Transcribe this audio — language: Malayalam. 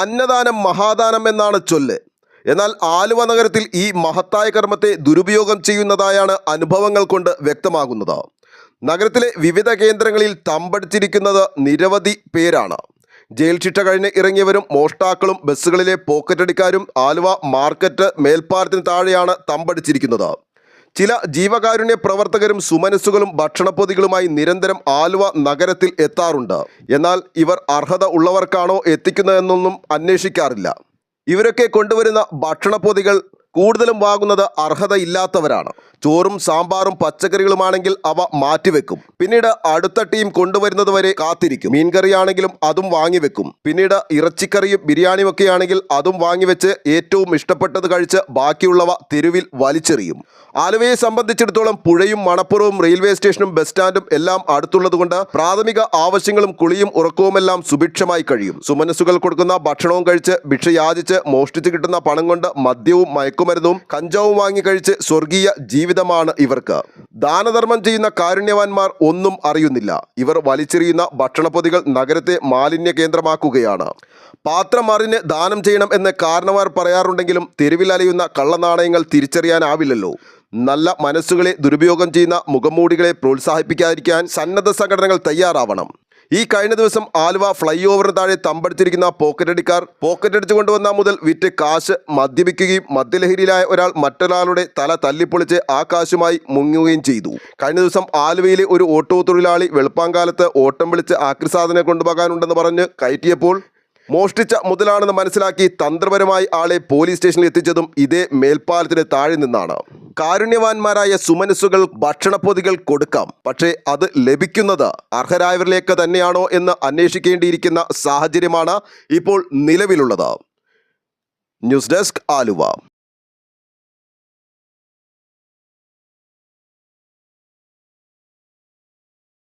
അന്നദാനം മഹാദാനം എന്നാണ് ചൊല്ല്. എന്നാൽ ആലുവ നഗരത്തിൽ ഈ മഹത്തായ കർമ്മത്തെ ദുരുപയോഗം ചെയ്യുന്നതായാണ് അനുഭവങ്ങൾ കൊണ്ട് വ്യക്തമാകുന്നത്. നഗരത്തിലെ വിവിധ കേന്ദ്രങ്ങളിൽ തമ്പടിച്ചിരിക്കുന്നത് നിരവധി പേരാണ്. ജയിൽ ശിക്ഷ കഴിഞ്ഞ് ഇറങ്ങിയവരും മോഷ്ടാക്കളും ബസ്സുകളിലെ പോക്കറ്റടിക്കാരും ആലുവ മാർക്കറ്റ് മേൽപ്പാലത്തിന് താഴെയാണ് തമ്പടിച്ചിരിക്കുന്നത്. ചില ജീവകാരുണ്യ പ്രവർത്തകരും സുമനസ്സുകളും ഭക്ഷണപ്പൊതികളുമായി നിരന്തരം ആലുവ നഗരത്തിൽ എത്താറുണ്ട്. എന്നാൽ ഇവർ അർഹത ഉള്ളവർക്കാണോ എത്തിക്കുന്നതെന്നൊന്നും അന്വേഷിക്കാറില്ല. ഇവരൊക്കെ കൊണ്ടുവരുന്ന ഭക്ഷണപ്പൊതികൾ കൂടുതലും വാങ്ങുന്നത് അർഹതയില്ലാത്തവരാണ്. ചോറും സാമ്പാറും പച്ചക്കറികളുമാണെങ്കിൽ അവ മാറ്റിവെക്കും. പിന്നീട് അടുത്ത ടീം കൊണ്ടുവരുന്നത് വരെ കാത്തിരിക്കും. മീൻകറിയാണെങ്കിലും അതും വാങ്ങിവെക്കും. പിന്നീട് ഇറച്ചിക്കറിയും ബിരിയാണിയും ഒക്കെ ആണെങ്കിൽ അതും വാങ്ങിവെച്ച് ഏറ്റവും ഇഷ്ടപ്പെട്ടത് കഴിച്ച് ബാക്കിയുള്ളവ തെരുവിൽ വലിച്ചെറിയും. ആലുവയെ സംബന്ധിച്ചിടത്തോളം പുഴയും മണപ്പുറവും റെയിൽവേ സ്റ്റേഷനും ബസ് സ്റ്റാൻഡും എല്ലാം അടുത്തുള്ളതുകൊണ്ട് പ്രാഥമിക ആവശ്യങ്ങളും കുളിയും ഉറക്കവുമെല്ലാം സുഭിക്ഷമായി കഴിയും. സുമനസ്സുകൾ കൊടുക്കുന്ന ഭക്ഷണവും കഴിച്ച് ഭിക്ഷ യാചിച്ച് മോഷ്ടിച്ച് കിട്ടുന്ന പണം കൊണ്ട് മദ്യവും മയക്കുമരുന്നും കഞ്ചാവും വാങ്ങി കഴിച്ച് സ്വർഗീയ ജീവിതമാണ് ഇവർക്ക്. ദാനധർമ്മം ചെയ്യുന്ന കാരുണ്യവാന്മാർ ഒന്നും അറിയുന്നില്ല. ഇവർ വലിച്ചെറിയുന്ന ഭക്ഷണപ്പൊതികൾ നഗരത്തെ മാലിന്യ കേന്ദ്രമാക്കുകയാണ്. പാത്രം ദാനം ചെയ്യണം എന്ന് കാരണവാർ പറയാറുണ്ടെങ്കിലും തെരുവിൽ അലയുന്ന കള്ളനാണയങ്ങൾ തിരിച്ചറിയാനാവില്ലല്ലോ. നല്ല മനസ്സുകളെ ദുരുപയോഗം ചെയ്യുന്ന മുഖംമൂടികളെ പ്രോത്സാഹിപ്പിക്കാതിരിക്കാൻ സന്നദ്ധ സംഘടനകൾ തയ്യാറാവണം. ഈ കഴിഞ്ഞ ദിവസം ആലുവ ഫ്ലൈ ഓവറിന് താഴെ തമ്പടിച്ചിരിക്കുന്ന പോക്കറ്റടിക്കാർ പോക്കറ്റ് അടിച്ചു കൊണ്ടുവന്ന മുതൽ വിറ്റ് കാശ് മദ്യപിക്കുകയും മദ്യലഹരിയിലായ ഒരാൾ മറ്റൊരാളുടെ തല തല്ലിപ്പൊളിച്ച് ആ കാശുമായി മുങ്ങുകയും ചെയ്തു. കഴിഞ്ഞ ദിവസം ആലുവയിലെ ഒരു ഓട്ടോ തൊഴിലാളി വെളുപ്പാങ്കാലത്ത് ഓട്ടം വിളിച്ച് ആക്രിസാധനം കൊണ്ടുപോകാനുണ്ടെന്ന് പറഞ്ഞ് കയറ്റിയപ്പോൾ മോഷ്ടിച്ച മുതലാണെന്ന് മനസ്സിലാക്കി തന്ത്രപരമായി ആളെ പോലീസ് സ്റ്റേഷനിൽ എത്തിച്ചതും ഇതേ മേൽപ്പാലത്തിന് താഴെ നിന്നാണ്. കാരുണ്യവാന്മാരായ സുമനസ്സുകൾ ഭക്ഷണപ്പൊതികൾ കൊടുക്കാം. പക്ഷേ അത് ലഭിക്കുന്നത് അർഹരായവരിലേക്ക് തന്നെയാണോ എന്ന് അന്വേഷിക്കേണ്ടിയിരിക്കുന്ന സാഹചര്യമാണ് ഇപ്പോൾ നിലവിലുള്ളത്. News desk Aluva.